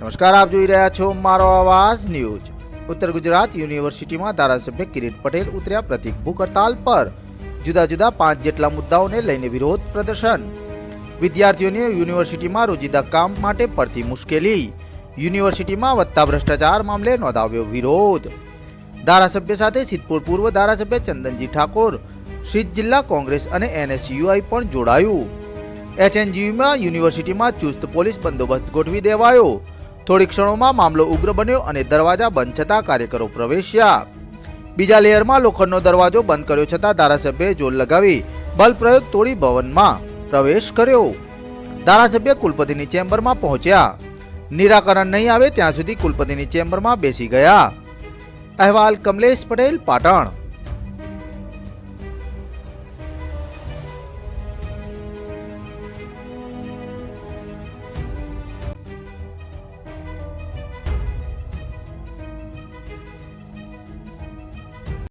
નમસ્કાર, આપ જોઈ રહ્યા છો મારો આવાજ ન્યૂઝ. ઉત્તર ગુજરાત યુનિવર્સિટીમાં ધારાસભ્ય કિરીટ પટેલ ઉતર્યા પ્રતિક ભૂખ હડતાલ પર. જુદા જુદા પાંચ જેટલા મુદ્દાઓને લઈને વિરોધ પ્રદર્શન. વિદ્યાર્થીઓને યુનિવર્સિટીમાં રોજિંદા કામ માટે પડતી મુશ્કેલી. યુનિવર્સિટીમાં વધતા ભ્રષ્ટાચાર મામલે નોંધાવ્યો વિરોધ. ધારાસભ્ય સાથે સિદ્ધપુર પૂર્વ ધારાસભ્ય ચંદનજી ઠાકોર સિદ્ધ જિલ્લા કોંગ્રેસ અને એનએસયુઆઈ પણ જોડાયું. એચએનજીયુમાં યુનિવર્સિટીમાં ચુસ્ત પોલીસ બંદોબસ્ત ગોઠવી દેવાયો. થોડી ક્ષણોમાં મામલો ઉગ્ર બન્યો અને દરવાજા બંધ છતાં કાર્યકરો પ્રવેશ્યા. બીજા લેયરમાં લોખંડનો દરવાજો બંધ કર્યો છતાં ધારાસભ્યએ જોર લગાવી બલ પ્રયોગ તોડી ભવનમાં પ્રવેશ કર્યો. ધારાસભ્ય કુલપતિની ચેમ્બરમાં પહોંચ્યા. નિરાકરણ નહીં આવે ત્યાં સુધી કુલપતિની ચેમ્બરમાં બેસી ગયા. અહેવાલ કમલેશ પટેલ, પાટણ.